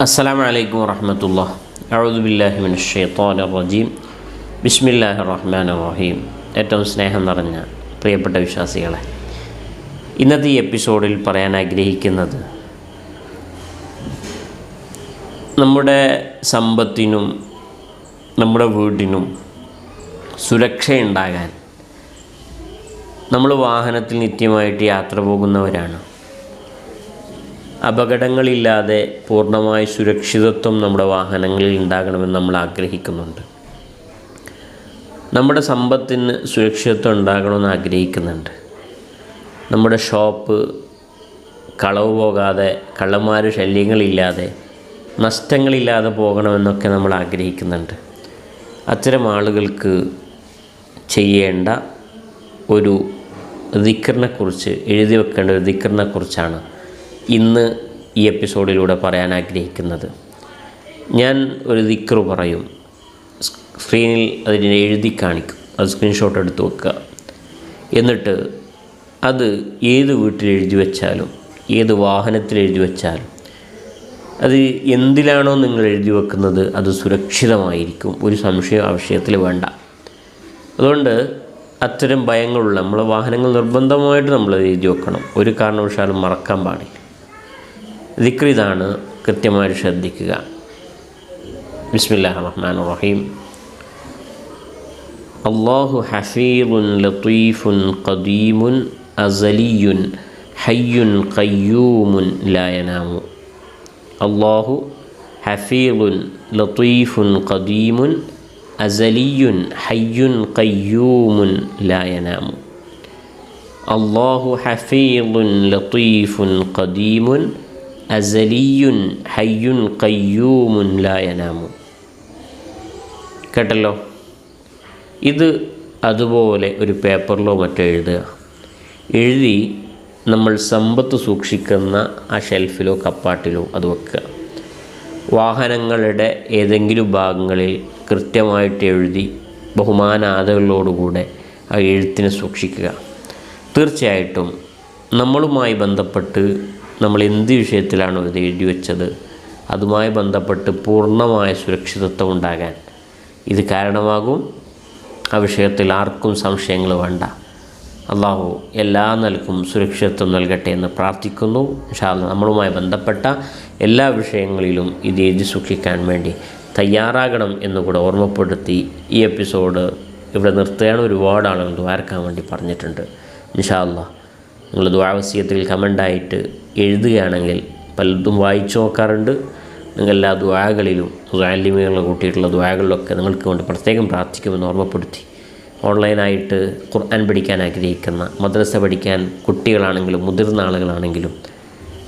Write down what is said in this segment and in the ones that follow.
അസ്സലാമു അലൈക്കും بالله من الشيطان الرجيم റജീം. ബിസ്മില്ലാഹി റഹ്മാൻ റഹീം. ഏറ്റവും സ്നേഹം നിറഞ്ഞ പ്രിയപ്പെട്ട വിശ്വാസികളെ ഇന്നത്തെ ഈ എപ്പിസോഡിൽ പറയാൻ ആഗ്രഹിക്കുന്നത് നമ്മുടെ സമ്പത്തിനും നമ്മുടെ വീടിനും സുരക്ഷയുണ്ടാകാൻ നമ്മൾ വാഹനത്തിൽ നിത്യമായിട്ട് യാത്ര പോകുന്നവരാണ്. അപകടങ്ങളില്ലാതെ പൂർണമായ സുരക്ഷിതത്വം നമ്മുടെ വാഹനങ്ങളിൽ ഉണ്ടാകണമെന്ന് നമ്മൾ ആഗ്രഹിക്കുന്നുണ്ട്. നമ്മുടെ സമ്പത്തിന് സുരക്ഷിതത്വം ഉണ്ടാകണമെന്ന് ആഗ്രഹിക്കുന്നുണ്ട്. നമ്മുടെ ഷോപ്പ് കളവ് പോകാതെ കള്ളന്മാർ ശല്യങ്ങളില്ലാതെ നഷ്ടങ്ങളില്ലാതെ പോകണമെന്നൊക്കെ നമ്മൾ ആഗ്രഹിക്കുന്നുണ്ട്. അത്തരം ആളുകൾക്ക് ചെയ്യേണ്ട ഒരു ദിക്കറിനെക്കുറിച്ച് എഴുതി വെക്കേണ്ട ഒരു ദിക്കറിനെക്കുറിച്ചാണ് ഇന്ന് ഈ എപ്പിസോഡിലൂടെ പറയാൻ ആഗ്രഹിക്കുന്നത്. ഞാൻ ഒരു ദിക്റ് പറയും. സ്ക്രീനിൽ അതിനെ എഴുതി കാണിക്കും. അത് സ്ക്രീൻഷോട്ട് എടുത്ത് വെക്കുക. എന്നിട്ട് അത് ഏത് വീട്ടിൽ എഴുതി വെച്ചാലും ഏത് വാഹനത്തിൽ എഴുതി വെച്ചാലും അത് എന്തിലാണോ നിങ്ങൾ എഴുതി വെക്കുന്നത് അത് സുരക്ഷിതമായിരിക്കും. ഒരു സംശയം ആ വിഷയത്തിൽ വേണ്ട. അതുകൊണ്ട് അത്തരം ഭയങ്ങളുള്ള നമ്മളെ വാഹനങ്ങൾ നിർബന്ധമായിട്ട് നമ്മൾ എഴുതി വെക്കണം. ഒരു കാരണവശാലും മറക്കാൻ പാടില്ല. ദിക്ർ ഇതാണ് കൃത്യമായി ശ്രദ്ധിക്കുക ബിസ്മില്ലാഹ് റഹ്മാൻ റഹീം അള്ളാഹു ഹഫീറുൻ ലത്തീഫുൻ ഖദീമുൻ അസലിയുൻ ഹയ്യുൻ ഖയ്യൂമുൻ ലായനാമു അള്ളാഹു ഹഫീറുൻ ലത്തീഫുൻ ഖദീമുൻ അസലിയുൻ ഹയ്യുൻ ഖയ്യൂമുൻ ലായനാമു അള്ളാഹു ഹഫീറുൻ ലത്തീഫുൻ ഖദീമുൻ അസലിയുൻ ഹയ്യുൻ കയ്യൂമുൻ ലായനാമു കേട്ടല്ലോ? ഇത് അതുപോലെ ഒരു പേപ്പറിലോ മറ്റോ എഴുതുക. എഴുതി നമ്മൾ സമ്പത്ത് സൂക്ഷിക്കുന്ന ആ ഷെൽഫിലോ കപ്പാട്ടിലോ അത് വെക്കുക. വാഹനങ്ങളുടെ ഏതെങ്കിലും ഭാഗങ്ങളിൽ കൃത്യമായിട്ട് എഴുതി ബഹുമാനാദകളോടുകൂടെ ആ എഴുത്തിനെ സൂക്ഷിക്കുക. തീർച്ചയായിട്ടും നമ്മളുമായി ബന്ധപ്പെട്ട് നമ്മൾ എന്ത് വിഷയത്തിലാണോ ഇത് എഴുതി വെച്ചത് അതുമായി ബന്ധപ്പെട്ട് പൂർണമായ സുരക്ഷിതത്വം ഉണ്ടാകാൻ ഇത് കാരണമാകും. ആ വിഷയത്തിൽ ആർക്കും സംശയങ്ങൾ വേണ്ട. അള്ളാഹു എല്ലാ നിലക്കും സുരക്ഷിതത്വം നൽകട്ടെ എന്ന് പ്രാർത്ഥിക്കുന്നു. ഇൻഷാല്ല നമ്മളുമായി ബന്ധപ്പെട്ട എല്ലാ വിഷയങ്ങളിലും ഇത് എഴുതി സൂക്ഷിക്കാൻ വേണ്ടി തയ്യാറാകണം എന്നുകൂടെ ഓർമ്മപ്പെടുത്തി ഈ എപ്പിസോഡ് ഇവിടെ നിർത്തുകയാണ്. ഒരുപാട് ആളുകൾ ദ്വാരക്കാൻ വേണ്ടി പറഞ്ഞിട്ടുണ്ട്. ഇൻഷാല്ല നിങ്ങൾ ദ്വാവസ്യത്തിൽ കമന്റായിട്ട് എഴുതുകയാണെങ്കിൽ പലതും വായിച്ചു നോക്കാറുണ്ട്. നിങ്ങൾ എല്ലാ ദ്വാകളിലും ദ്വാലിമികളെ കൂട്ടിയിട്ടുള്ള ദ്വാകളിലൊക്കെ നിങ്ങൾക്ക് വേണ്ടി പ്രത്യേകം പ്രാർത്ഥിക്കുമെന്ന് ഓർമ്മപ്പെടുത്തി. ഓൺലൈനായിട്ട് ഖുർആൻ പഠിക്കാൻ ആഗ്രഹിക്കുന്ന മദ്രസ പഠിക്കാൻ കുട്ടികളാണെങ്കിലും മുതിർന്ന ആളുകളാണെങ്കിലും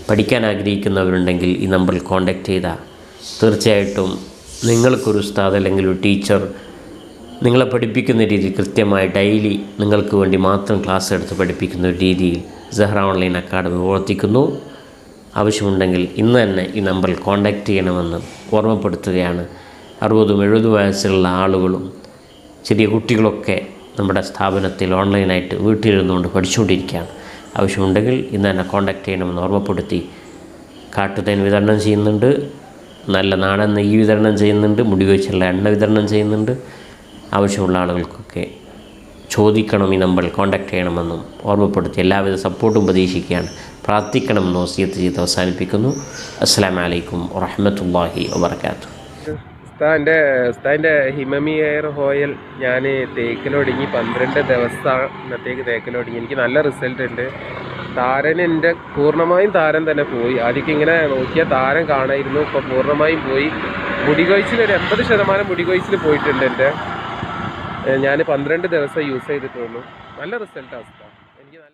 പഠിക്കാൻ ആഗ്രഹിക്കുന്നവരുണ്ടെങ്കിൽ ഈ നമ്പറിൽ കോൺടാക്റ്റ് ചെയ്താൽ തീർച്ചയായിട്ടും നിങ്ങൾക്കൊരു ഉസ്താദ് അല്ലെങ്കിൽ ഒരു ടീച്ചർ നിങ്ങളെ പഠിപ്പിക്കുന്ന രീതി കൃത്യമായി ഡെയിലി നിങ്ങൾക്ക് വേണ്ടി മാത്രം ക്ലാസ് എടുത്ത് പഠിപ്പിക്കുന്ന ഒരു രീതിയിൽ സെഹ്റ ഓൺലൈൻ അക്കാഡമി പ്രവർത്തിക്കുന്നു. ആവശ്യമുണ്ടെങ്കിൽ ഇന്ന് തന്നെ ഈ നമ്പറിൽ കോൺടാക്റ്റ് ചെയ്യണമെന്ന് ഓർമ്മപ്പെടുത്തുകയാണ്. അറുപതും എഴുപതും വയസ്സുള്ള ആളുകളും ചെറിയ കുട്ടികളൊക്കെ നമ്മുടെ സ്ഥാപനത്തിൽ ഓൺലൈനായിട്ട് വീട്ടിലിരുന്നുകൊണ്ട് പഠിച്ചുകൊണ്ടിരിക്കുകയാണ്. ആവശ്യമുണ്ടെങ്കിൽ ഇന്ന് തന്നെ കോൺടാക്റ്റ് ചെയ്യണമെന്ന് ഓർമ്മപ്പെടുത്തി കാട്ടുതേൻ വിതരണം ചെയ്യുന്നുണ്ട്. നല്ല നാടൻ നെയ്യ് വിതരണം ചെയ്യുന്നുണ്ട്. മുടി വെച്ചുള്ള എണ്ണ വിതരണം ചെയ്യുന്നുണ്ട്. ആവശ്യമുള്ള ആളുകൾക്കൊക്കെ ചോദിക്കണം ഈ നമ്പറിൽ കോൺടാക്റ്റ് ചെയ്യണമെന്നും ഓർമ്മപ്പെടുത്തി എല്ലാവിധ സപ്പോർട്ടും പ്രതീക്ഷിക്കുകയാണ്. പ്രാർത്ഥിക്കണമെന്ന് വസിയത്ത് ചെയ്ത് അവസാനിപ്പിക്കുന്നു. അസ്സാം വലൈക്കും വറഹമത്തല്ലാഹി വാബർക്കാത്തു ഉസ്താന്റെ ഉസ്താന്റെ ഹിമമി എയർ ഹോയൽ ഞാൻ തേക്കിലൊടുങ്ങി പന്ത്രണ്ട് ദിവസത്തേക്ക് തേക്കിലൊടുങ്ങി. എനിക്ക് നല്ല റിസൾട്ട് ഉണ്ട്. താരൻ എന്റെ പൂർണമായും താരൻ തന്നെ പോയി. ആദ്യമൊക്കെ ഇങ്ങനെ നോക്കിയാൽ താരൻ കാണായിരുന്നു. ഇപ്പോൾ പൂർണമായും പോയി. മുടികൊഴിച്ചിൽ ഒരു എൺപത് ശതമാനം മുടികൊഴിച്ചിൽ പോയിട്ടുണ്ട് എന്റെ. ഞാൻ പന്ത്രണ്ട് ദിവസം യൂസ് ചെയ്തിട്ടുള്ളൂ. നല്ല റിസൾട്ടാണ് എനിക്ക് നല്ല